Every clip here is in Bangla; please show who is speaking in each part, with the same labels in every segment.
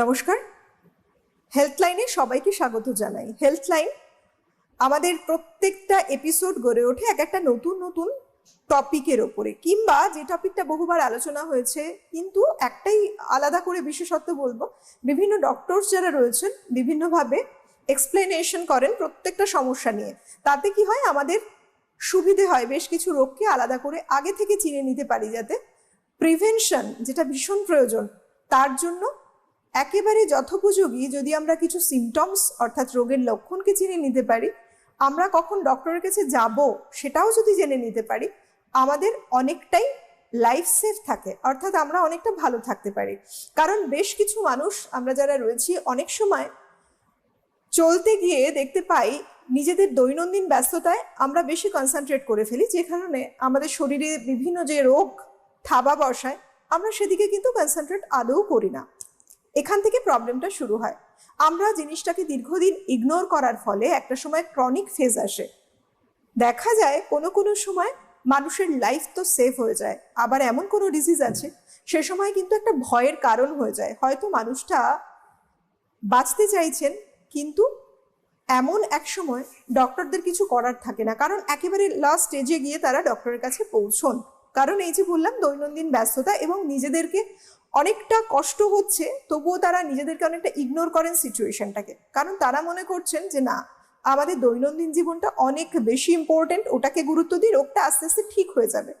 Speaker 1: নমস্কার। হেলথলাইনে সবাইকে স্বাগত জানাই। হেলথলাইন আমাদের প্রত্যেকটা এপিসোড গড়ে ওঠে এক একটা নতুন নতুন টপিকের ওপরে। কিংবা যে টপিকটা বহুবার আলোচনা হয়েছে, কিন্তু একটাই আলাদা করে বিশেষত্ব বলব, বিভিন্ন ডক্টরস যারা রয়েছেন, বিভিন্নভাবে এক্সপ্লেনেশন করেন প্রত্যেকটা সমস্যা নিয়ে। তাতে কি হয়, আমাদের সুবিধে হয় বেশ কিছু রোগকে আলাদা করে আগে থেকে চিনে নিতে পারি যাতে প্রিভেনশন যেটা ভীষণ প্রয়োজন, তার জন্য একেবারে যথোপযোগী যদি আমরা কিছু সিমটমস অর্থাৎ রোগের লক্ষণকে চিনে নিতে পারি, আমরা কখন ডক্টরের কাছে যাব সেটাও যদি জেনে নিতে পারি, আমাদের অনেকটাই লাইফ সেফ থাকে, অর্থাৎ আমরা অনেকটা ভালো থাকতে পারি। কারণ বেশ কিছু মানুষ, আমরা যারা রয়েছি, অনেক সময় চলতে গিয়ে দেখতে পাই, নিজেদের দৈনন্দিন ব্যস্ততায় আমরা বেশি কনসেন্ট্রেট করে ফেলি, যে কারণে আমাদের শরীরে বিভিন্ন যে রোগ, থাবা বসায়, আমরা সেদিকে কিন্তু কনসেন্ট্রেট আদৌ করি না। এখান থেকে প্রবলেমটা শুরু হয়। আমরা জিনিসটাকে দীর্ঘদিন ইগনোর করার ফলে একটা সময় ক্রনিক ফেজ আসে। দেখা যায় কোনো কোনো সময় মানুষের লাইফ তো সেভ হয়ে যায়, আবার এমন কোনো ডিজিজ আছে, সে সময় কিন্তু একটা ভয়ের কারণ হয়ে যায়। হয়তো মানুষটা বাঁচতে চাইছেন, কিন্তু এমন এক সময় ডক্টরদের কিছু করার থাকে না, কারণ একেবারে লাস্ট স্টেজে গিয়ে তারা ডক্টরের কাছে পৌঁছন। কারণ এই যে বললাম, দৈনন্দিন ব্যস্ততা এবং নিজেদেরকে অনেকটা কষ্ট হচ্ছে, তবুও তারা নিজেদেরকে অনেকটা ইগনোর করেন সিচুয়েশনটাকে কারণ তারা মনে করছেন যে, না, আমাদের দৈনন্দিন জীবনটা অনেক বেশি ইম্পর্টেন্ট ওটাকে গুরুত্ব দিয়ে রোগটা আস্তে আস্তে ঠিক হয়ে যাবে।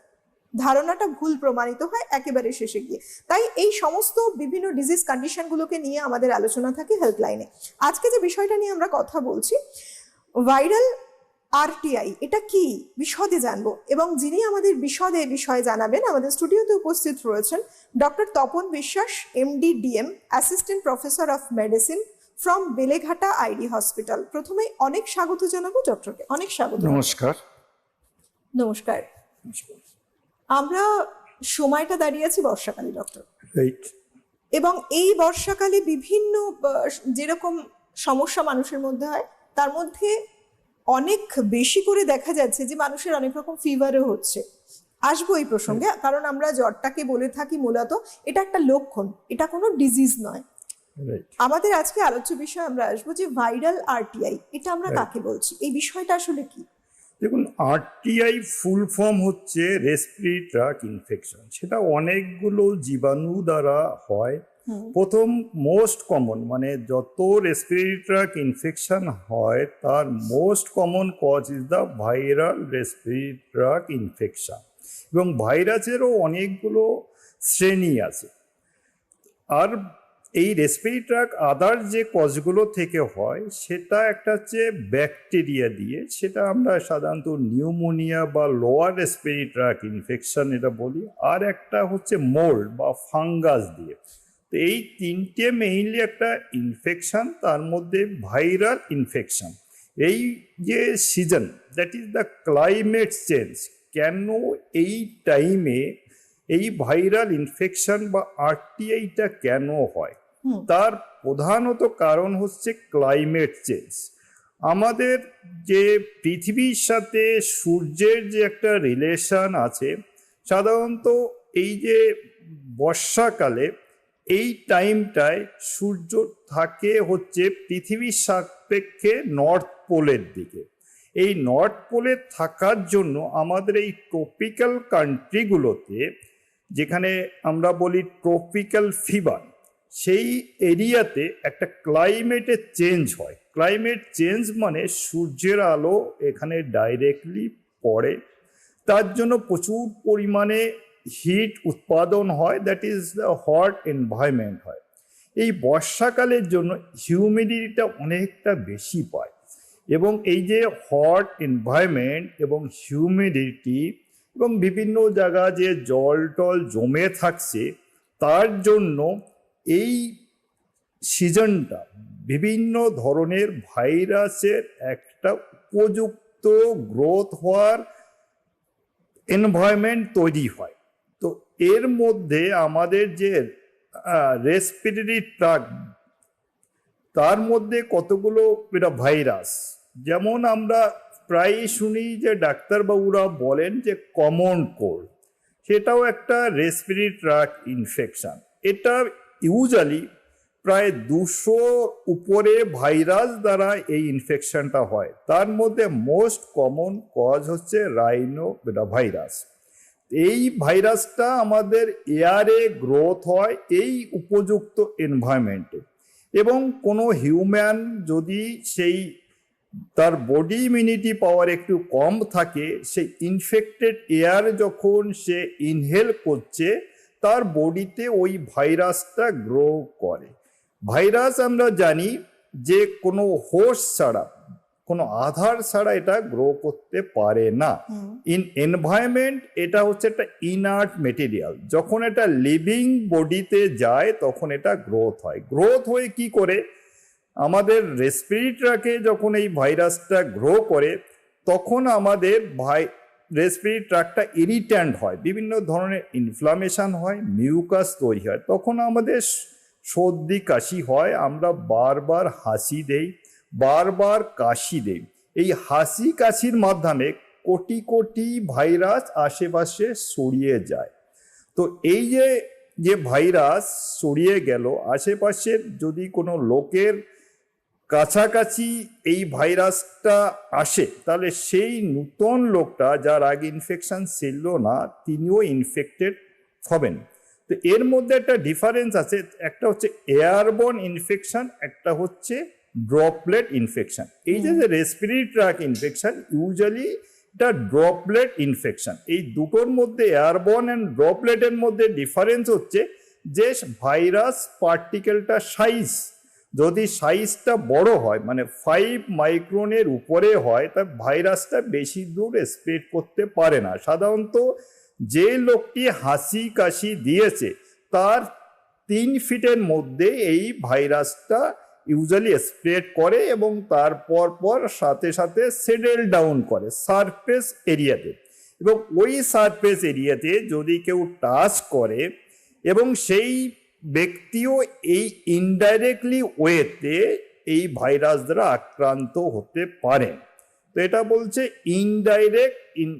Speaker 1: ধারণাটা ভুল প্রমাণিত হয় একেবারে শেষে গিয়ে। তাই এই সমস্ত বিভিন্ন ডিজিজ কন্ডিশনগুলোকে নিয়ে আমাদের আলোচনা থাকে হেল্পলাইনে আজকে যে বিষয়টা নিয়ে আমরা কথা বলছি ভাইরাল আরটিআই এটা কি? বিশদে জানব। এবং যিনি আমাদের বিশদে বিষয়ে জানাবেন আমাদের স্টুডিওতে উপস্থিত রয়েছেন doctor Tapan Biswas MD DM assistant professor of medicine from Beleghata ID hospital প্রথমেই অনেক স্বাগত জানাব ডক্টরকে। অনেক স্বাগত।
Speaker 2: নমস্কার।
Speaker 1: নমস্কার। আমরা সময়টা দাঁড়িয়ে আছি বর্ষাকালে ডক্টর। এবং এই বর্ষাকালে বিভিন্ন যেরকম সমস্যা মানুষের মধ্যে হয় তার মধ্যে অনেক বেশি করে দেখা যাচ্ছে যে মানুষের অনেক রকম ফিভারও হচ্ছে। আসব এই প্রসঙ্গে কারণ আমরা জ্বরটাকে বলে থাকি মূলত এটা একটা লক্ষণ এটা কোনো ডিজিজ নয়। আমাদের আজকে আলোচ্য বিষয় আমরা আসব যে ভাইরাল আরটিআই এটা আমরা কাকে বলছি? এই বিষয়টা আসলে কি?
Speaker 2: দেখুন আরটিআই ফুল ফর্ম হচ্ছে রেসপিরি ট্রাক ইনফেকশন সেটা অনেকগুলো জীবাণু দ্বারা হয়। প্রথম মোস্ট কমন মানে যত রেসপিরি ট্রাক ইনফেকশন হয়, তার most common cause is the viral respiratory tract infection এবং ভাইরাসেরও অনেকগুলো শ্রেণি আছে। আর এই রেসপিরি ট্রাক আদার যে কজগুলো থেকে হয়, সেটা একটা হচ্ছে ব্যাকটেরিয়া দিয়ে, সেটা আমরা সাধারণত নিউমোনিয়া বা লোয়ার রেসপিরি ট্রাক ইনফেকশন এটা বলি, আর একটা হচ্ছে মোল্ড বা ফাঙ্গাস দিয়ে। তো এই তিনটে মেইনলি একটা ইনফেকশন তার মধ্যে ভাইরাল ইনফেকশন এই যে season that is the climate change কেন এই টাইমে এই ভাইরাল ইনফেকশন বা আরটিআইটা কেন হয়? তার প্রধানত কারণ হচ্ছে ক্লাইমেট চেঞ্জ আমাদের যে পৃথিবীর সাথে সূর্যের যে একটা রিলেশন আছে সাধারণত এই যে বর্ষাকালে এই টাইমটায় সূর্য থাকে হচ্ছে পৃথিবীর সাপেক্ষে নর্থ পোলের দিকে। এই নর্থ পোলে থাকার জন্য আমাদের এই ট্রপিক্যাল কান্ট্রিগুলোতে, যেখানে আমরা বলি ট্রপিক্যাল ফিভার, সেই এরিয়াতে একটা ক্লাইমেটের চেঞ্জ হয়। ক্লাইমেট চেঞ্জ মানে সূর্যের আলো এখানে ডাইরেক্টলি পড়ে। তার জন্য প্রচুর পরিমাণে হিট উৎপাদন হয় that is the hot environment হয়। এই বর্ষাকালের জন্য হিউমিডিটিটা অনেকটা বেশি পায়। এবং এই যে হট এনভায়রনমেন্ট এবং হিউমিডিটি এবং বিভিন্ন জায়গা যে জল টল জমে থাকছে, তার জন্য এই সিজনটা বিভিন্ন ধরনের ভাইরাসের একটা উপযুক্ত গ্রোথ হওয়ার এনভায়রনমেন্ট তৈরি হয়। এর মধ্যে আমাদের যে রেসপিরেটরি ট্রাক তার মধ্যে কতগুলো এটা ভাইরাস যেমন আমরা প্রায়ই শুনি যে ডাক্তারবাবুরা বলেন যে কমন কোল্ড সেটাও একটা রেসপিরি ট্রাক ইনফেকশান এটা ইউজুয়ালি প্রায় দুশো উপরে ভাইরাস দ্বারা এই ইনফেকশনটা হয়। তার মধ্যে মোস্ট কমন কজ হচ্ছে রাইনো ভাইরাস এই ভাইরাসটা আমাদের এয়ারে গ্রোথ হয় এই উপযুক্ত এনভায়রনমেন্টে। এবং কোনো হিউম্যান যদি সেই তার বডি ইমিউনিটি পাওয়ার একটু কম থাকে, সেই ইনফেক্টেড এয়ার যখন সে ইনহেল করছে, তার বডিতে ওই ভাইরাসটা গ্রো করে। ভাইরাস আমরা জানি যে কোনো হোস ছাড়া কোনো আধার ছাড়া এটা গ্রো করতে পারে না। ইন এনভায়রনমেন্ট এটা হচ্ছে একটা ইনার্ট মেটেরিয়াল যখন এটা লিভিং বডিতে যায় তখন এটা গ্রোথ হয়। গ্রোথ হয়ে কি করে? আমাদের রেসপিরিটরাকে যখন এই ভাইরাসটা গ্রো করে তখন আমাদের ভাই রেসপিরি ট্রাকটা ইরিট্যান্ট হয়। বিভিন্ন ধরনের ইনফ্লামেশন হয় মিউকাস তৈরি হয়। তখন আমাদের সর্দি কাশি হয়। আমরা বারবার হাসি দেই। বারবার কাশি দেই এই হাসি কাশির মাধ্যমে কোটি কোটি ভাইরাস আশেপাশে ছড়িয়ে যায়। তো এই যে যে ভাইরাস ছড়িয়ে গেল, আশেপাশের যদি কোনো লোকের কাছাকাছি এই ভাইরাসটা আসে, তাহলে সেই নূতন লোকটা যার আগে ইনফেকশন ছিল না, তিনিও ইনফেক্টেড হবেন। তো এর মধ্যে একটা ডিফারেন্স আছে, একটা হচ্ছে এয়ারবর্ন ইনফেকশন একটা হচ্ছে ড্রপলেট ইনফেকশন এই যে যে রেসপিরেটরি ট্র্যাক ইনফেকশন ইউজুয়ালি এটা ড্রপলেট ইনফেকশন এই দুটোর মধ্যে এয়ারবর্ন অ্যান্ড ড্রপলেটের মধ্যে ডিফারেন্স হচ্ছে যে ভাইরাস পার্টিকেলটা সাইজ যদি সাইজটা বড় হয় মানে ফাইভ মাইক্রোনের উপরে হয়, তা ভাইরাসটা বেশি দূর স্প্রেড করতে পারে না। সাধারণত যে লোকটি হাসি কাশি দিয়েছে, তার তিন ফিটের মধ্যে এই ভাইরাসটা ইউজুয়ালি স্প্রেড করে এবং তারপর পর সাথে সাথে সেটেল ডাউন করে সারফেস এরিয়াতে এবং ওই সারফেস এরিয়াতে যদি কেউ টাচ করে এবং সেই ব্যক্তিও এই ইনডাইরেক্টলি ওয়েতে এই ভাইরাস দ্বারা আক্রান্ত হতে পারে। তো এটা বলছে ইনডাইরেক্ট ইন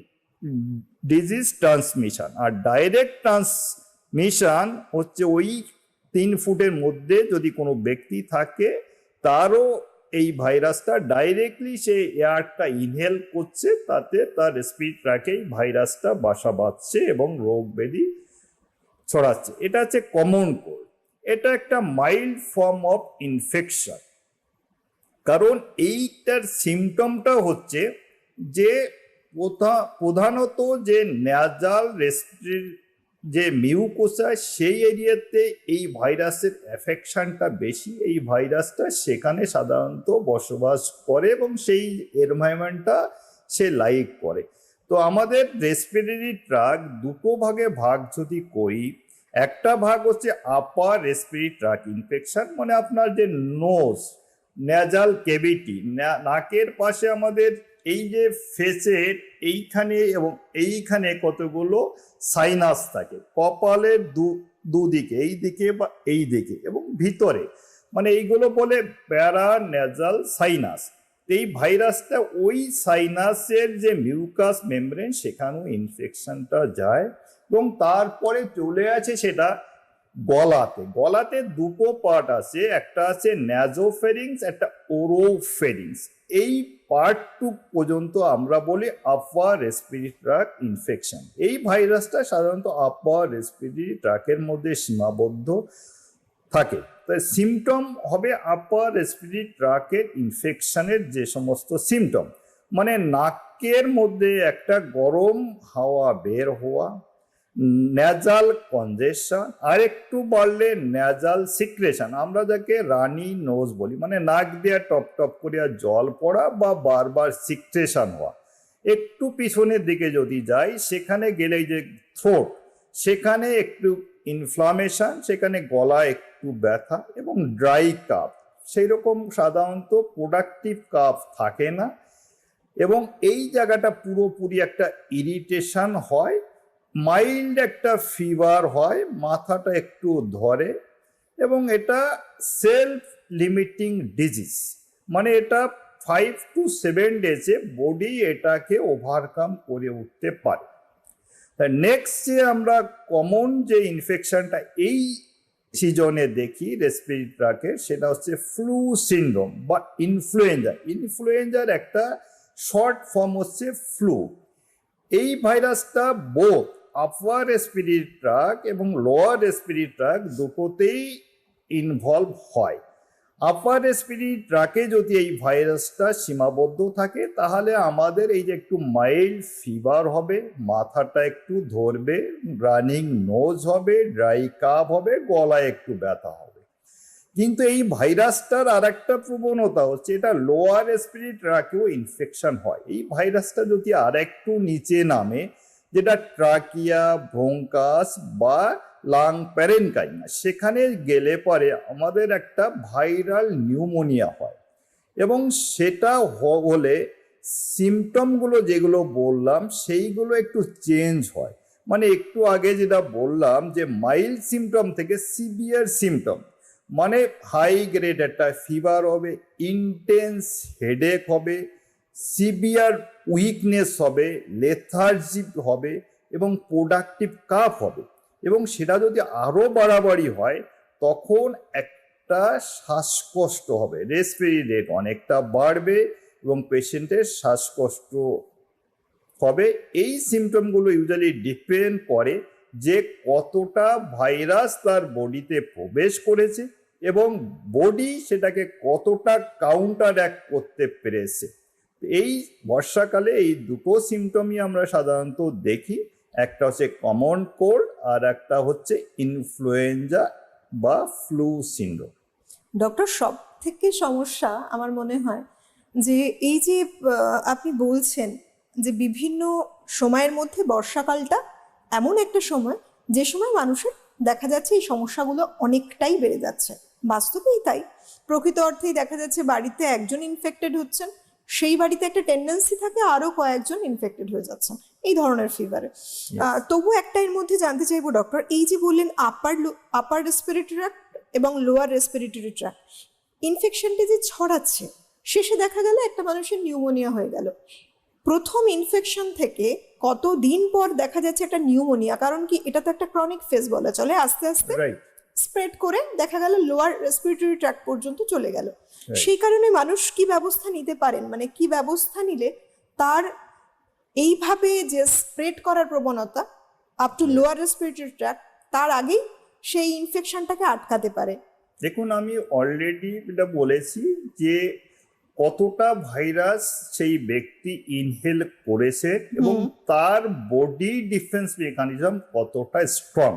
Speaker 2: ডিজিজ ট্রান্সমিশন আর ডাইরেক্ট ট্রান্সমিশন হচ্ছে ওই তিন ফুটের মধ্যে যদি কোনো ব্যক্তি থাকে, তারও এই ভাইরাসটা ডাইরেক্টলি সে এয়ারটা ইনহেল করছে, তাতে তার রেসপিরেট ট্র্যাকেই ভাইরাসটা বাসা বাঁধছে এবং রোগ ব্যাধি ছড়াচ্ছে। এটা হচ্ছে কমন কোল্ড এটা একটা মাইল্ড ফর্ম অফ ইনফেকশন কারণ এইটার সিমটমটা হচ্ছে যে প্রধা- প্রধানত যে ন্যাজাল রেসপিরেটরি যে মিউকোসা সেই এরিয়াতে এই ভাইরাসের এফেকশনটা বেশি। এই ভাইরাসটা সেখানে সাধারণত বসবাস করে এবং সেই এনভায়রনমেন্টটা সে লাইক করে। তো আমাদের রেসপিরেটরি ট্রাক দুটো ভাগে ভাগ যদি করি, একটা ভাগ হচ্ছে আপার রেসপিরেটরি ট্রাক ইনফেকশন মানে আপনার যে নোজ ন্যাজাল কেভিটি নাকের পাশে আমাদের এই যে ফেসের এইখানে এবং এইখানে কতগুলো সাইনাস থাকে? কপালের দু, দুদিকে এই দিকে বা এই দিকে এবং ভিতরে। মানে এইগুলো বলে প্যারা ন্যাজাল সাইনাস এই ভাইরাসটা ওই সাইনাসের যে মিউকাস মেমব্রেন সেখানেও ইনফেকশনটা যায় এবং তারপরে চলে আছে সেটা গলাতে গলাতে দুটো পার্ট আছে, একটা আছে ন্যাজোফেরিংস একটা ওরোফেরিংস এই পার্টটুক পর্যন্ত আমরা বলি আপার রেসপিরেটরি ট্রাক ইনফেকশন এই ভাইরাসটা সাধারণত আপার রেসপিরেটরি ট্রাকের মধ্যে সীমাবদ্ধ থাকে। তাই সিমটম হবে আপার রেসপিরেটরি ট্রাকের ইনফেকশনের যে সমস্ত সিমটম মানে নাকের মধ্যে একটা গরম হাওয়া বের হওয়া ন্যাজাল কনজেশন আর একটু বাড়লে ন্যাজাল সিক্রেশন আমরা যাকে রানি নোজ বলি মানে নাক দিয়ে টপ টপ করিয়া জল পড়া বা বারবার সিক্রেশন হওয়া। একটু পিছনের দিকে যদি যাই, সেখানে গেলে যে থ্রোট সেখানে একটু ইনফ্লামেশন সেখানে গলা একটু ব্যথা এবং ড্রাই কাপ সেই রকম সাধারণত প্রোডাক্টিভ কাপ থাকে না। এবং এই জায়গাটা পুরোপুরি একটা ইরিটেশন হয়। মাইল্ড একটা ফিভার হয়, মাথাটা একটু ধরে এবং এটা সেলফ লিমিটিং ডিজিজ। মানে এটা ফাইভ টু সেভেন ডেজে বডি এটাকে ওভারকাম করে উঠতে পারে। তা নেক্সট যে আমরা কমন যে ইনফেকশনটা এই সিজনে দেখি রেসপিরেটরি ট্রাকের সেটা হচ্ছে ফ্লু সিনড্রোম বা ইনফ্লুয়েঞ্জা ইনফ্লুয়েঞ্জার একটা শর্ট ফর্ম হচ্ছে ফ্লু এই ভাইরাসটা বোথ আপার রেসপিরেটরি ট্রাক এবং লোয়ার রেসপিরেটরি ট্রাক দুটোতেই ইনভলভ হয়। আপার রেসপিরেটরি ট্রাকে যদি এই ভাইরাসটা সীমাবদ্ধ থাকে, তাহলে আমাদের এই যে একটু মাইল্ড ফিভার হবে, মাথাটা একটু ধরবে রানিং নোজ হবে ড্রাই কাপ হবে, গলায় একটু ব্যথা হবে। কিন্তু এই ভাইরাসটার আর একটা প্রবণতা হচ্ছে, এটা লোয়ার রেসপিরেটরি ট্রাকেও ইনফেকশন হয়। এই ভাইরাসটা যদি আর একটু নিচে নামে যেটা ট্রাকিয়া ব্রোঙ্কাস বা লাং প্যারেনকাইমা সেখানে গেলে পরে আমাদের একটা ভাইরাল নিউমোনিয়া হয়। এবং সেটা হলে সিমটমগুলো যেগুলো বললাম, সেইগুলো একটু চেঞ্জ হয়। মানে একটু আগে যেটা বললাম যে মাইল্ড সিমটম থেকে সিভিয়ার সিমটম মানে হাই গ্রেড একটা ফিভার হবে, ইন্টেন্স হেডেক হবে সিভিয়ার উইকনেস হবে লেথার্জি হবে এবং প্রোডাক্টিভ কাফ হবে। এবং সেটা যদি আরও বাড়াবাড়ি হয়, তখন একটা শ্বাসকষ্ট হবে। রেসপিরি রেট অনেকটা বাড়বে এবং পেশেন্টের শ্বাসকষ্ট হবে। এই সিমটমগুলো ইউজুয়ালি ডিপেন্ড করে যে কতটা ভাইরাস তার বডিতে প্রবেশ করেছে এবং বডি সেটাকে কতটা কাউন্টার অ্যাক্ট করতে পেরেছে। এই বর্ষাকালে এই দুটো সিমটমই আমরা সাধারণত দেখি। একটা হচ্ছে কমন কোল্ড আর একটা হচ্ছে ইনফ্লুয়েঞ্জা বা ফ্লু সিন্ড্রোম
Speaker 1: ডক্টর সব থেকে সমস্যা আমার মনে হয় যে এই যে আপনি বলছেন যে বিভিন্ন সময়ের মধ্যে বর্ষাকালটা এমন একটা সময়, যে সময় মানুষের দেখা যাচ্ছে এই সমস্যাগুলো অনেকটাই বেড়ে যাচ্ছে। বাস্তবেই তাই। প্রকৃত অর্থেই দেখা যাচ্ছে বাড়িতে একজন ইনফেক্টেড হচ্ছেন সেই বাড়িতে একটা টেন্ডেন্সি থাকে আরও কয়েকজন ইনফেক্টেড হয়ে যাচ্ছেন এই ধরনের ফিভারে তবু একটা এর মধ্যে জানতে চাইব ডক্টর এই যে বললেন আপার আপার রেসপিরেটরি ট্র্যাক্ট এবং লোয়ার রেসপিরেটরি ট্র্যাক্ট ইনফেকশনটি যে ছড়াচ্ছে শেষে দেখা গেল একটা মানুষের নিউমোনিয়া হয়ে গেল। প্রথম ইনফেকশন থেকে কত দিন পর দেখা যাচ্ছে একটা নিউমোনিয়া কারণ কি এটা তো একটা ক্রনিক ফেজ বলা চলে আস্তে আস্তে স্প্রেড করে দেখা গেল লোয়ার রেসপিরেটরি ট্র্যাক পর্যন্ত চলে গেল। সেই কারণে মানুষ কি ব্যবস্থা নিতে পারেন? মানে কি ব্যবস্থা নিলে তার এইভাবে যে স্প্রেড করার প্রবণতা up to lower respiratory tract তার আগেই সেই ইনফেকশনটাকে আটকাতে পারে।
Speaker 2: দেখুন আমি অলরেডি এটা বলেছি যে কতটা ভাইরাস সেই ব্যক্তি ইনহেল করেছে এবং তার বডি ডিফেন্স মেকানিজম কতটা স্ট্রং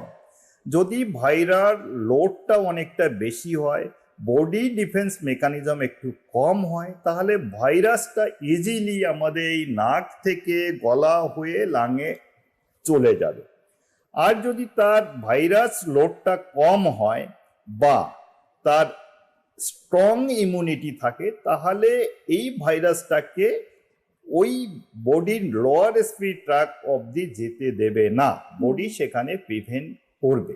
Speaker 2: যদি ভাইরার লোডটা অনেকটা বেশি হয় বডি ডিফেন্স মেকানিজম একটু কম হয়, তাহলে ভাইরাসটা ইজিলি আমাদের এই নাক থেকে গলা হয়ে লাঙে চলে যাবে। আর যদি তার ভাইরাস লোডটা কম হয় বা তার স্ট্রং ইমিউনিটি থাকে, তাহলে এই ভাইরাসটাকে ওই বডির লোয়ার স্পিড ট্রাক অবধি যেতে দেবে না। বডি সেখানে প্রিভেন্ট করবে।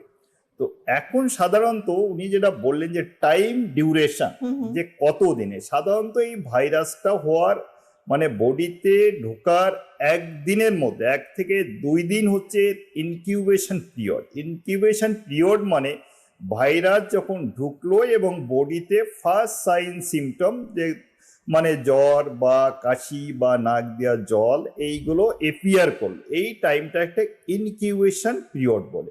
Speaker 2: তো এখন সাধারণত উনি যেটা বললেন যে টাইম ডিউরেশন। যে কত দিনে সাধারণত এই ভাইরাসটা হওয়ার মানে বডিতে ঢোকার একদিনের মধ্যে এক থেকে দুই দিন হচ্ছে ইনকিউবেশন পিরিয়ড ইনকিউবেশন পিরিয়ড মানে ভাইরাস যখন ঢুকলো এবং বডিতে ফার্স্ট সাইন সিমটম যে মানে জ্বর বা কাশি বা নাক দেওয়া জল এইগুলো এপিয়ার করল। এই টাইমটা একটা ইনকিউবেশন পিরিয়ড বলে।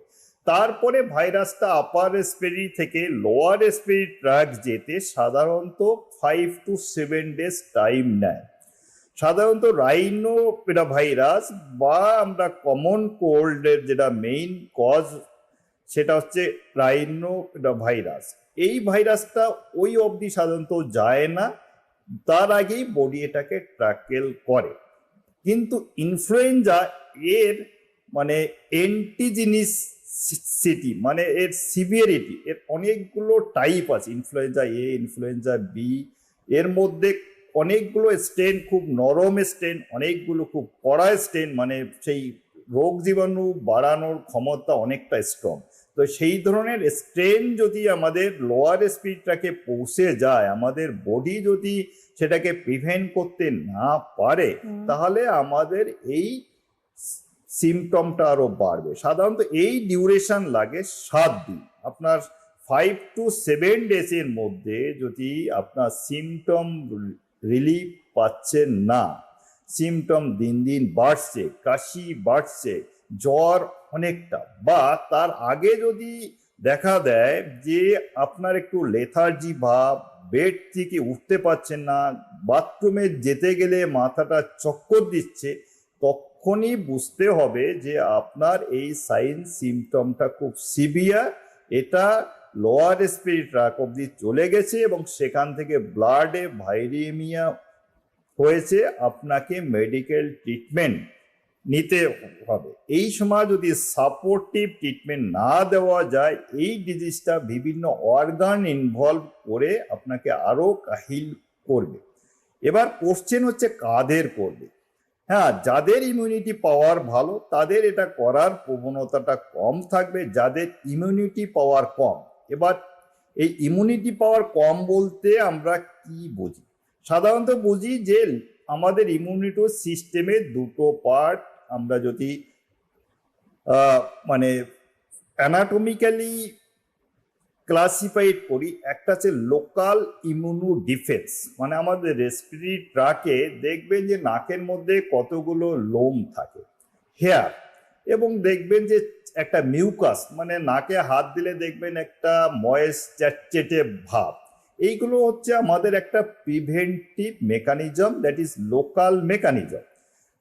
Speaker 2: তারপরে ভাইরাসটা আপার রেসপিরি থেকে লোয়ার রেসপিরি ট্র্যাক যেতে সাধারণত five to seven days time নেয়। সাধারণত রাইনো ভাইরাস বা আমরা কমন কোল্ডের যেটা মেইন কজ সেটা হচ্ছে রাইনো ভাইরাস এই ভাইরাসটা ওই অবধি সাধারণত যায় না, তার আগেই বডি এটাকে ট্র্যাকেল করে। কিন্তু ইনফ্লুয়েঞ্জা এর মানে এন্টিজিনিস সিটি মানে এর সিভিয়ারিটি এর অনেকগুলো টাইপ আছে ইনফ্লুয়েঞ্জা এ ইনফ্লুয়েঞ্জা বি এর মধ্যে অনেকগুলো স্টেন খুব নরম স্টেন অনেকগুলো খুব কড়া স্টেন মানে সেই রোগ জীবাণু বাড়ানোর ক্ষমতা অনেকটা স্ট্রং তো সেই ধরনের স্ট্রেন যদি আমাদের লোয়ার স্পিডটাকে পৌঁছে যায় আমাদের বডি যদি সেটাকে প্রিভেন্ট করতে না পারে তাহলে আমাদের এই সিমটমটা আরও বাড়বে। সাধারণত এই ডিউরেশন লাগে সাত দিন। আপনার ফাইভ টু সেভেন ডেজের মধ্যে যদি আপনার সিমটম রিলিফ পাচ্ছেন না সিমটম দিন দিন বাড়ছে, কাশি বাড়ছে, জ্বর অনেকটা, বা তার আগে যদি দেখা দেয় যে আপনার একটু লেথার্জি ভাব বেড থেকে উঠতে পারছেন না বাথরুমে যেতে গেলে মাথাটা চক্কর দিচ্ছে তখনই বুঝতে হবে যে আপনার এই সাইন সিমটমটা খুব সিভিয়ার এটা লোয়ার রেসপিরেটরি ট্র্যাক অব্দি চলে গেছে এবং সেখান থেকে ব্লাডে ভাইরিমিয়া হয়েছে, আপনাকে মেডিকেল ট্রিটমেন্ট নিতে হবে। এই সময় যদি সাপোর্টিভ ট্রিটমেন্ট না দেওয়া যায়, এই ডিজিজটা বিভিন্ন অর্গান ইনভলভ করে আপনাকে আরও কাহিল করবে। এবার কোশ্চেন হচ্ছে কাদের করবে? হ্যাঁ যাদের ইমিউনিটি পাওয়ার ভালো, তাদের এটা করার প্রবণতাটা কম থাকবে, যাদের ইমিউনিটি পাওয়ার কম। এবার, এই ইমিউনিটি পাওয়ার কম বলতে আমরা কি বুঝি? সাধারণত বুঝি যে, আমাদের ইমিউনিটি সিস্টেমের দুটো পার্ট আমরা যদি মানে অ্যানাটমিক্যালি ক্লাসিফাইড করি, একটা হচ্ছে লোকাল ইমিউনো ডিফেন্স মানে আমাদের রেসপিরেটরি ট্রাকে দেখবেন যে নাকের মধ্যে কতগুলো লোম থাকে হেয়ার এবং দেখবেন যে একটা মিউকাস মানে নাকে হাত দিলে দেখবেন একটা ময়েস চ্যাটচেটে ভাব। এইগুলো হচ্ছে আমাদের একটা preventive mechanism that is local mechanism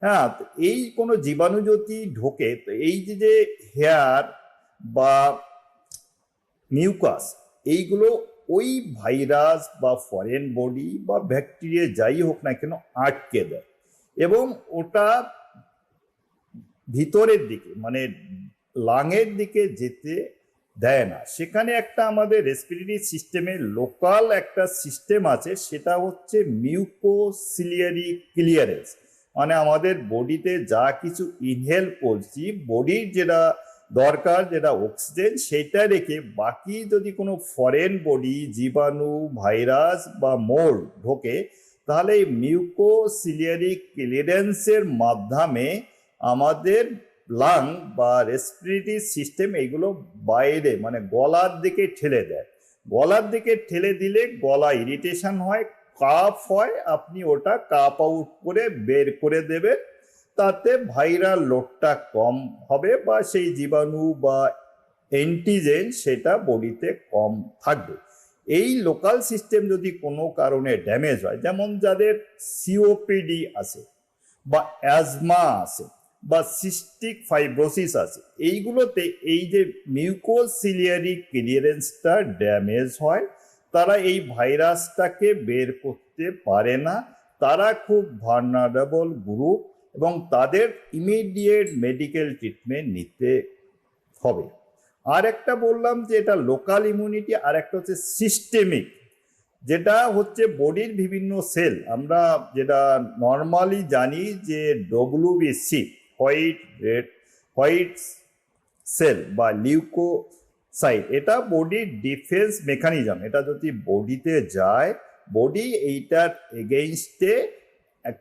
Speaker 2: হ্যাঁ এই কোনো জীবাণু যদি ঢোকে, তো এই যে হেয়ার বা মিউকাস এইগুলো ওই ভাইরাস বা ফরেন বডি বা ব্যাকটেরিয়া যাই হোক না কেন আটকে দেয়। এবং ওটা ভিতরের দিকে মানে লাঙের দিকে যেতে দেয় না। সেখানে একটা আমাদের রেসপিরেটরি সিস্টেমে লোকাল একটা সিস্টেম আছে, সেটা হচ্ছে মিউকোসিলিয়ারি ক্লিয়ারেন্স মানে আমাদের বডিতে যা কিছু ইনহেল করছি বডির যেটা দরকার যেটা অক্সিজেন সেটা রেখে বাকি যদি কোনো ফরেন বডি জীবাণু ভাইরাস বা মোল ঢোকে, তাহলে এই মিউকোসিলিয়ারি ক্লিয়ারেন্সের মাধ্যমে আমাদের লাং বা রেসপিরেটরি সিস্টেম এগুলো বাইরে মানে গলার দিকে ঠেলে দেয়। গলার দিকে ঠেলে দিলে গলা ইরিটেশন হয় কাপ হয়, আপনি ওটা কাপ আউট করে বের করে দেবেন। তাতে ভাইরাল লোডটা কম হবে বা সেই জীবাণু বা অ্যান্টিজেন সেটা বডিতে কম থাকবে। এই লোকাল সিস্টেম যদি কোনো কারণে ড্যামেজ হয়, যেমন যাদের সিওপিডি আছে বা অ্যাজমা আছে বা সিস্টিক ফাইব্রোসিস আছে, এইগুলোতে এই যে মিউকোসিলিয়ারি ক্লিয়ারেন্সটা ড্যামেজ হয়, তারা এই ভাইরাসটাকে বের করতে পারে না। তারা খুব ভার্নারেবল গ্রুপ এবং তাদের ইমিডিয়েট মেডিকেল ট্রিটমেন্ট নিতে হবে। আর একটা বললাম যে এটা লোকাল ইমিউনিটি আর একটা হচ্ছে সিস্টেমিক যেটা হচ্ছে বডির বিভিন্ন সেল আমরা যেটা নর্মালি জানি যে WBC white red white cell বা লিউকো লিউকোসাইট এটা বডির ডিফেন্স মেকানিজম এটা যদি বডিতে যায় বডি এইটার এগেইনস্টে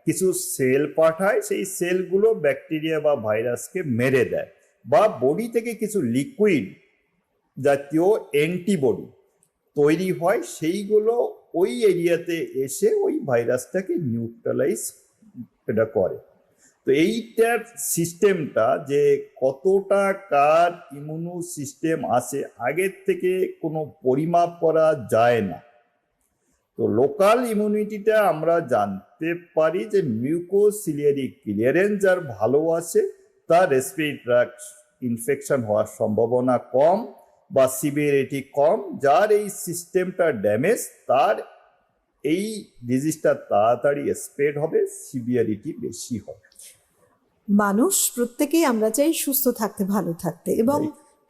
Speaker 2: কিছু সেল পাঠায়, সেই সেলগুলো ব্যাকটেরিয়া বা ভাইরাসকে মেরে দেয় বা বডি থেকে কিছু লিকুইড জাতীয় অ্যান্টিবডি তৈরি হয়, সেইগুলো ওই এরিয়াতে এসে ওই ভাইরাসটাকে নিউট্রালাইজ এটা করে। তো এইটার সিস্টেমটা যে কতটা কার ইমিউনো সিস্টেম আছে, আগের থেকে কোনো পরিমাপ করা যায় না। তো লোকাল ইমিউনিটিটা আমরা জানতে পারি যে মিউকোসিলিয়ারি ক্লিয়ারেন্স যার ভালো আছে তার রেসপিরেটরি ট্র্যাক্ট ইনফেকশন হওয়ার সম্ভাবনা কম বা সিভিয়ারিটি কম যার এই সিস্টেমটা ড্যামেজ তার এই ডিজিজটা তাড়াতাড়ি স্প্রেড হবে সিভিয়ারিটি বেশি হবে।
Speaker 1: মানুষ প্রত্যেকেই আমরা চাই সুস্থ থাকতে ভালো থাকতে এবং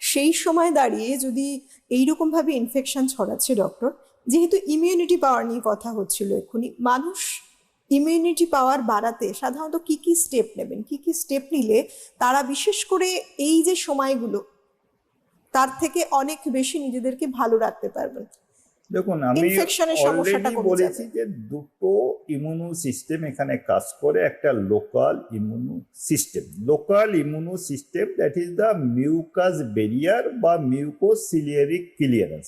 Speaker 1: সেই সময় দাঁড়িয়ে যদি এইরকম ভাবে ইনফেকশন ছড়াচ্ছে ডক্টর যেহেতু ইমিউনিটি পাওয়ার নিয়ে কথা হচ্ছিল এক্ষুনি মানুষ ইমিউনিটি পাওয়ার বাড়াতে সাধারণত কি কি স্টেপ নেবেন? কি কি স্টেপ নিলে তারা বিশেষ করে এই যে সময়গুলো তার থেকে অনেক বেশি নিজেদেরকে ভালো রাখতে পারবেন।
Speaker 2: দেখুন আমি অলরেডি বলেছি যে দুটো ইমিউনো সিস্টেম এখানে কাজ করে একটা local immuno system local immuno system that is the mucus barrier বা মিউকোসিলিয়ারি ক্লিয়ারেন্স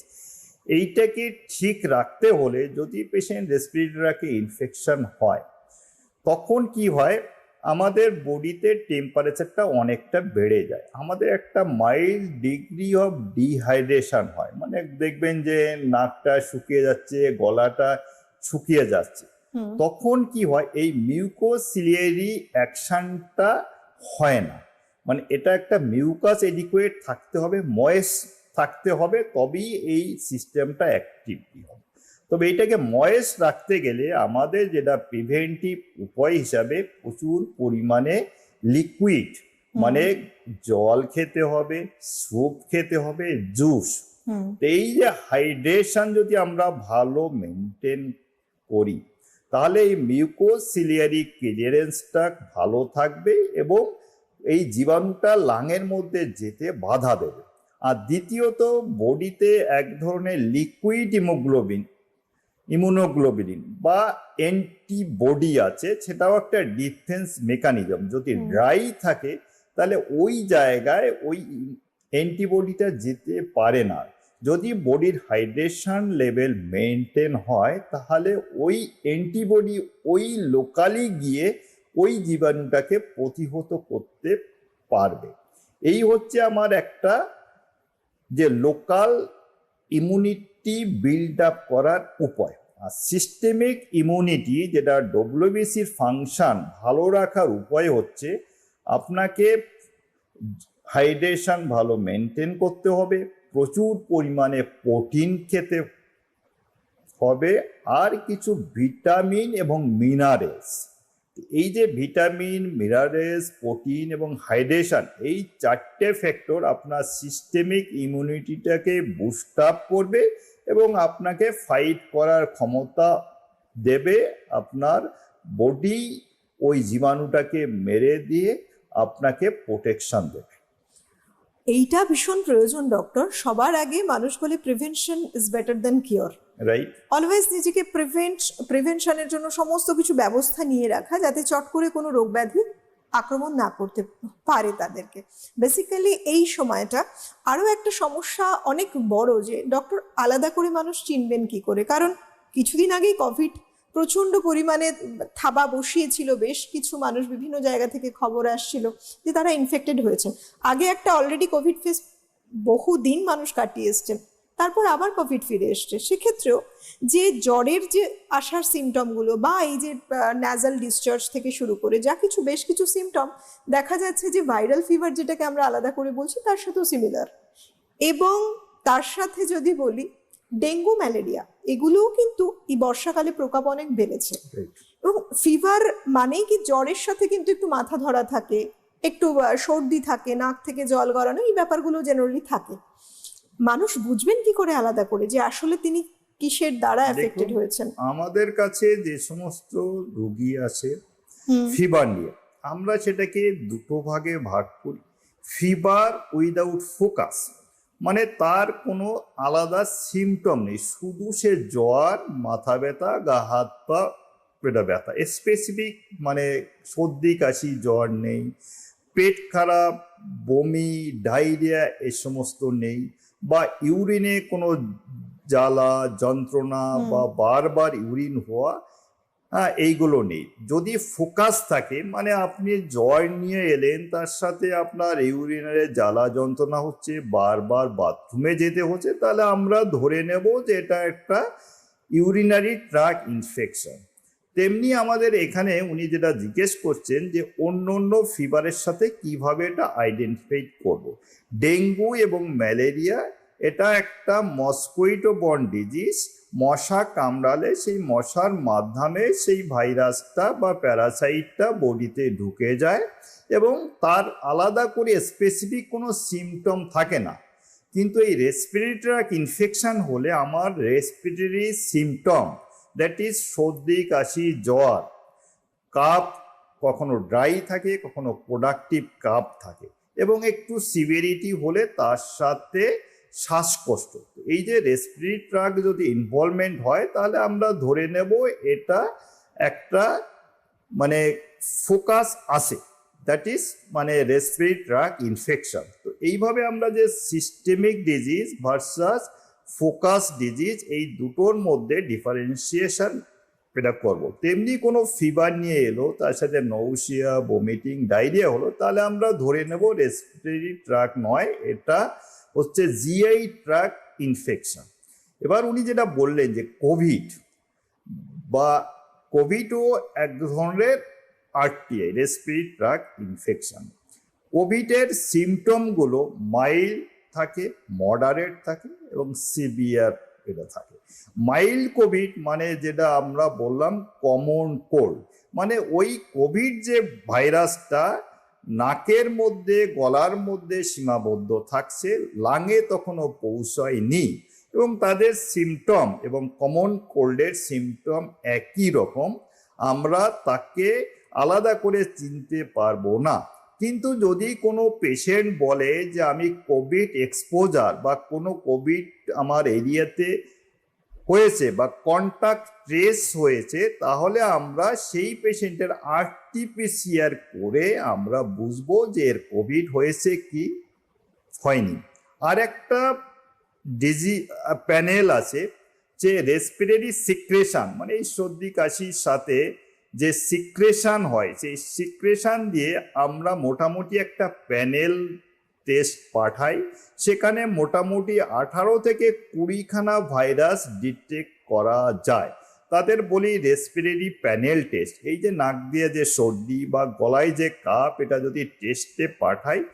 Speaker 2: এইটাকে ঠিক রাখতে হলে যদি পেশেন্ট রেসপিরেটরাকে ইনফেকশন হয় তখন কি হয়? আমাদের বডিতে টেম্পারেচারটা অনেকটা বেড়ে যায়। আমাদের একটা মাইল্ড ডিগ্রি অফ ডিহাইড্রেশন হয়। মানে দেখবেন যে নাকটা শুকিয়ে যাচ্ছে গলাটা শুকিয়ে যাচ্ছে। তখন কি হয়? এই মিউকোসিলিয়ারি অ্যাকশনটা হয় না। মানে এটা একটা মিউকাস এডিকুয়েট থাকতে হবে ময়েস থাকতে হবে তবেই এই সিস্টেমটা অ্যাক্টিভলি হবে। তবে এটাকে ময়েস রাখতে গেলে আমাদের যেটা প্রিভেন্টিভ উপায় হিসাবে প্রচুর পরিমাণে লিকুইড মানে জল খেতে হবে স্যুপ খেতে হবে জুস এই যে হাইড্রেশন যদি আমরা ভালো মেনটেন করি তাহলে এই মিউকোসিলিয়ারি ক্লিয়ারেন্সটা ভালো থাকবে এবং এই জীবাণুটা লাঙের মধ্যে যেতে বাধা দেবে। আর দ্বিতীয়ত বডিতে এক ধরনের লিকুইড ইমোগ্লোবিন ইমিউনোগ্লোবিন বা অ্যান্টিবডি আছে সেটাও একটা ডিফেন্স মেকানিজম যদি ড্রাই থাকে তাহলে ওই জায়গায় ওই অ্যান্টিবডিটা যেতে পারে না। যদি বডির হাইড্রেশন লেভেল মেনটেন হয় তাহলে ওই অ্যান্টিবডি ওই লোকালি গিয়ে ওই জীবাণুটাকে প্রতিহত করতে পারবে। এই হচ্ছে আমার একটা যে লোকাল ইমিউনিটি বিল্ড আপ করার উপায়। আর সিস্টেমিক ইমিউনিটি যেটা ডব্লিউবিসির ফাংশন ভালো রাখার উপায় হচ্ছে আপনাকে হাইড্রেশন ভালো মেনটেন করতে হবে, প্রচুর পরিমাণে প্রোটিন খেতে হবে, আর কিছু ভিটামিন এবং মিনারেলস এই যে ভিটামিন, মিনারেলস, প্রোটিন এবং হাইড্রেশন, এই চারটে ফ্যাক্টর আপনার সিস্টেমিক ইমিউনিটিটাকে বুস্ট আপ করবে এবং আপনাকে ফাইট করার ক্ষমতা দেবে আপনার বডি ওই জীবাণুটাকে মেরে দিয়ে আপনাকে প্রোটেকশন দেবে।
Speaker 1: এইটা ভীষণ প্রয়োজন ডক্টর সবার আগে মানুষ বলে prevention is better than cure
Speaker 2: right
Speaker 1: always নিজেকে প্রিভেন্ট প্রিভেনশনের জন্য সমস্ত কিছু ব্যবস্থা নিয়ে রাখা যাতে চট করে কোনো রোগ ব্যাধি আক্রমণ না করতে পারে তাদেরকে। বেসিক্যালি এই সময়টা আরও একটা সমস্যা অনেক বড় যে ডক্টর আলাদা করে মানুষ চিনবেন কি করে? কারণ কিছুদিন আগেই কোভিড প্রচণ্ড পরিমাণে থাবা বসিয়েছিল বেশ, কিছু মানুষ বিভিন্ন জায়গা থেকে খবর আসছিল যে তারা ইনফেক্টেড হয়েছেন আগে একটা অলরেডি কোভিড ফেস বহুদিন মানুষ কাটিয়ে এসছেন তারপর আবার কোভিড ফিরে এসছে। সেক্ষেত্রেও যে জ্বরের যে আসার সিমটমগুলো বা এই যে ন্যাজাল ডিসচার্জ থেকে শুরু করে যা কিছু বেশ কিছু সিমটম দেখা যাচ্ছে যে ভাইরাল ফিভার যেটাকে আমরা আলাদা করে বলছি তার সাথেও সিমিলার এবং তার সাথে যদি বলি ডেঙ্গু ম্যালেরিয়া এগুলোও কিন্তু এই বর্ষাকালে প্রকোপ অনেক বেড়েছে। এবং ফিভার মানেই কি জ্বরের সাথে কিন্তু একটু মাথা ধরা থাকে একটু সর্দি থাকে নাক থেকে জল গড়ানো এই ব্যাপারগুলো জেনারেলি থাকে। মানুষ বুঝবেন কি করে আলাদা করে যে আসলে তিনি কিসের দ্বারা এফেক্টেড হয়েছেন?
Speaker 2: আমাদের কাছে যে সমস্ত রোগী আছে ফিভার নিয়ে আমরা সেটাকে দুটো ভাগে ভাগ করি। ফিভার উইদাউট ফোকাস মানে তার কোনো আলাদা সিমটম নেই। শুধু সে জ্বর মাথা ব্যথা গা হাত পা পেটা ব্যথা। স্পেসিফিক মানে সর্দি কাশি জ্বর নেই। পেট খারাপ বমি ডায়রিয়া এ সমস্ত নেই। বা ইউরিনে কোনো জ্বালা যন্ত্রণা বা বারবার ইউরিন হওয়া হ্যাঁ এইগুলো নেই। যদি ফোকাস থাকে মানে আপনি জ্বর নিয়ে এলেন তার সাথে আপনার ইউরিনারে জ্বালা যন্ত্রণা হচ্ছে বারবার বাথরুমে যেতে হচ্ছে তাহলে আমরা ধরে নেব যে এটা একটা ইউরিনারি ট্রাক ইনফেকশন। তেমনি আমাদের এখানে উনি যেটা জিজ্ঞেস করছেন যে অন্য অন্য ফিভারের সাথে কীভাবে এটা আইডেন্টিফাই করব। ডেঙ্গু এবং ম্যালেরিয়া, এটা একটা মস্কুইটো বর্ন ডিজিজ মশা কামড়ালে সেই মশার মাধ্যমে সেই ভাইরাসটা বা প্যারাসাইটটা বডিতে ঢুকে যায় এবং তার আলাদা করে স্পেসিফিক কোনো সিমটম থাকে না কিন্তু এই রেসপিরেটরি ইনফেকশন হলে আমার রেসপিরেটরি সিমটম দ্যাট ইজ সর্দি, কাশি, জ্বর। কাপ কখনো ড্রাই থাকে, কখনো প্রোডাক্টিভ কাপ থাকে। এবং একটু সিভিয়ারিটি হলে তার সাথে শ্বাসকষ্ট। এই যে রেসপিরেটরি ট্রাক যদি ইনভলভমেন্ট হয়, তাহলে আমরা ধরে নেব এটা একটা মানে ফোকাস আসে দ্যাট ইজ মানে রেসপিরেটরি ট্রাক ইনফেকশন তো এইভাবে আমরা যে systemic disease versus focus disease এই দুটোর মধ্যে ডিফারেন্সিয়েশন এটা করব। তেমনি কোনো ফিভার নিয়ে এলো, তার সাথে নৌসিয়া বমিটিং ডায়রিয়া হলো, তাহলে আমরা ধরে নেব রেসপিরেটরি ট্রাক নয়, এটা হচ্ছে জিআই ট্রাক ইনফেকশন এবার উনি যেটা বললেন যে কোভিড বা কোভিডও এক ধরনের আরটিআই রেসপিরেটরি ট্রাক ইনফেকশন কোভিডের সিমটমগুলো মাইল্ড থাকে মডারেট থাকে এবং সিভিয়ার এটা থাকে। মাইল্ড কোভিড মানে যেটা আমরা বললাম কমন কোল্ড মানে ওই কোভিড যে ভাইরাসটা নাকের মধ্যে, গলার মধ্যে সীমাবদ্ধ থাকছে লাঙে তখনও পৌঁছায়নি এবং তাদের সিমটম এবং কমন কোল্ডের সিমটম একই রকম। আমরা তাকে আলাদা করে চিনতে পারব না। কিন্তু যদি কোনো পেশেন্ট বলে যে আমি কোভিড এক্সপোজার বা কোনো কোভিড আমার এরিয়াতে হয়েছে বা কন্টাক্ট ট্রেস হয়েছে, তাহলে আমরা সেই পেশেন্টের আরটিপিসিআর করে আমরা বুঝব যে এর কোভিড হয়েছে কি হয়নি। আর একটা ডিজি প্যানেল আছে যে রেসপিরেটরি সিক্রেশন মানে এই সর্দি, কাশির সাথে যে সিক্রেশন হয়, সেই সিক্রেশন দিয়ে আমরা মোটামুটি একটা প্যানেল টেস্ট পাঠাই। সেখানে মোটামুটি আঠারো থেকে কুড়িখানা ভাইরাস ডিটেক্ট করা যায়। তাদের বলি রেসপিরেটরি প্যানেল টেস্ট। এই যে নাক দিয়ে যে সর্দি বা গলায় যে কাপ, এটা যদি টেস্টে পাঠাই,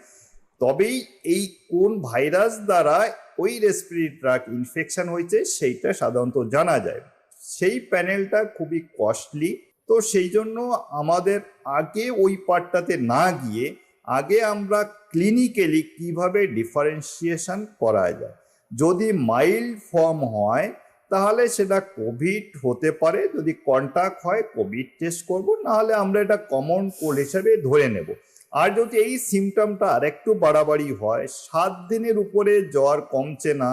Speaker 2: তবেই এই কোন ভাইরাস দ্বারা ওই রেসপিরেটরি ট্রাক ইনফেকশন হয়েছে, সেইটা সাধারণত জানা যায়। সেই প্যানেলটা খুবই কস্টলি। তো সেই জন্য আমাদের আগে ওই পার্টটাতে না গিয়ে আগে আমরা ক্লিনিক্যালি কীভাবে ডিফারেন্সিয়েশন করা যায়। যদি মাইল্ড ফর্ম হয়, তাহলে সেটা কোভিড হতে পারে। যদি কন্টাক্ট হয় কোভিড টেস্ট করব, নাহলে আমরা এটা কমন কোল্ড হিসেবে ধরে নেব। আর যদি এই সিমটমটা আরেকটু বাড়াবাড়ি হয়, সাত দিনের উপরে জ্বর কমছে না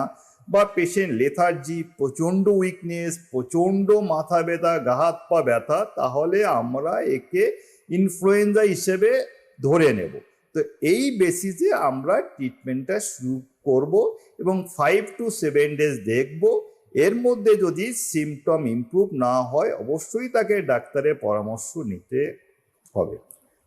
Speaker 2: বা পেশেন্ট লেথার্জি প্রচণ্ড উইকনেস প্রচণ্ড মাথা ব্যথা, গা হাত পা ব্যথা, তাহলে আমরা একে ইনফ্লুয়েঞ্জা হিসেবে ধরে নেব। তো এই বেসিসে আমরা ট্রিটমেন্টটা শুরু করব এবং ফাইভ টু সেভেন ডেজ দেখব। এর মধ্যে যদি সিমটম ইমপ্রুভ না হয়, অবশ্যই তাকে ডাক্তারের পরামর্শ নিতে হবে।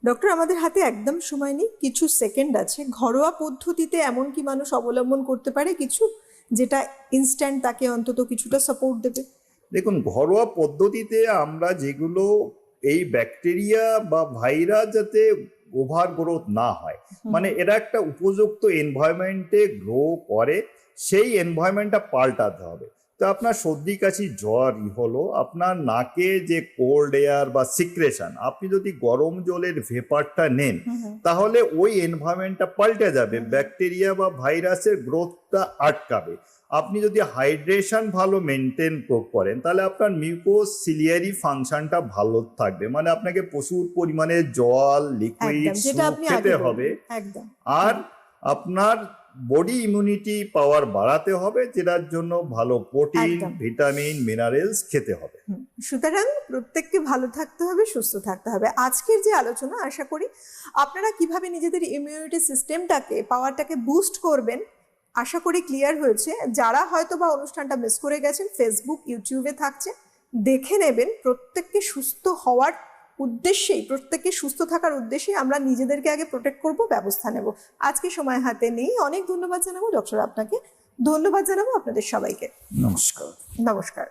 Speaker 1: ডক্টর, আমাদের হাতে একদম সময় নেই, কিছু সেকেন্ড আছে। ঘরোয়া পদ্ধতিতে এমন কি মানুষ অবলম্বন করতে পারে, কিছু যেটা ইনস্ট্যান্ট তাকে অন্তত কিছুটা সাপোর্ট দেবে।
Speaker 2: দেখুন ঘরোয়া পদ্ধতিতে আমরা যেগুলো এই ব্যাকটেরিয়া বা ভাইরাস যাতে ওভার গ্রোথ না হয় মানে এরা একটা উপযুক্ত এনভায়রনমেন্টে গ্রো করে সেই এনভায়রনমেন্টটা পাল্টাতে হবে। তো আপনার সর্দি কাশি জ্বর হলো আপনার নাকে যে কোল্ড এয়ার বা সিক্রেশন আপনি যদি গরম জলের ভেপারটা নেন তাহলে ওই এনভায়রনমেন্টটা পাল্টে যাবে ব্যাকটেরিয়া বা ভাইরাসের গ্রোথটা আটকাবে। আপনি যদি হাইড্রেশন ভালো মেনটেন করেন তাহলে আপনার মিউকোসিলিয়ারি ফাংশনটা ভালো থাকবে। মানে আপনাকে প্রচুর পরিমাণে জল লিকুইড খেতে হবে। আর আপনার বডি ইমিউনিটি পাওয়ার বাড়াতে হবে যেটার জন্য ভালো প্রোটিন ভিটামিন মিনারেলস খেতে হবে।
Speaker 1: সুতরাং প্রত্যেককে ভালো থাকতে হবে সুস্থ থাকতে হবে। আজকের যে আলোচনা আশা করি আপনারা কীভাবে নিজেদের ইমিউনিটি সিস্টেমটাকে পাওয়ারটাকে বুস্ট করবেন আশা করি ক্লিয়ার হয়েছে। যারা হয়তো বা অনুষ্ঠানটা মিস করে গেছেন ফেসবুক ইউটিউবে থাকছে দেখে নেবেন প্রত্যেককে সুস্থ হওয়ার উদ্দেশ্যেই প্রত্যেকে সুস্থ থাকার উদ্দেশ্যে আমরা নিজেদেরকে আগে প্রোটেক্ট করব ব্যবস্থা নেব। আজকে সময় হাতে নেই। অনেক ধন্যবাদ জানাব ডক্টর আপনাকে। ধন্যবাদ জানাব আপনাদের সবাইকে।
Speaker 2: নমস্কার।
Speaker 1: নমস্কার।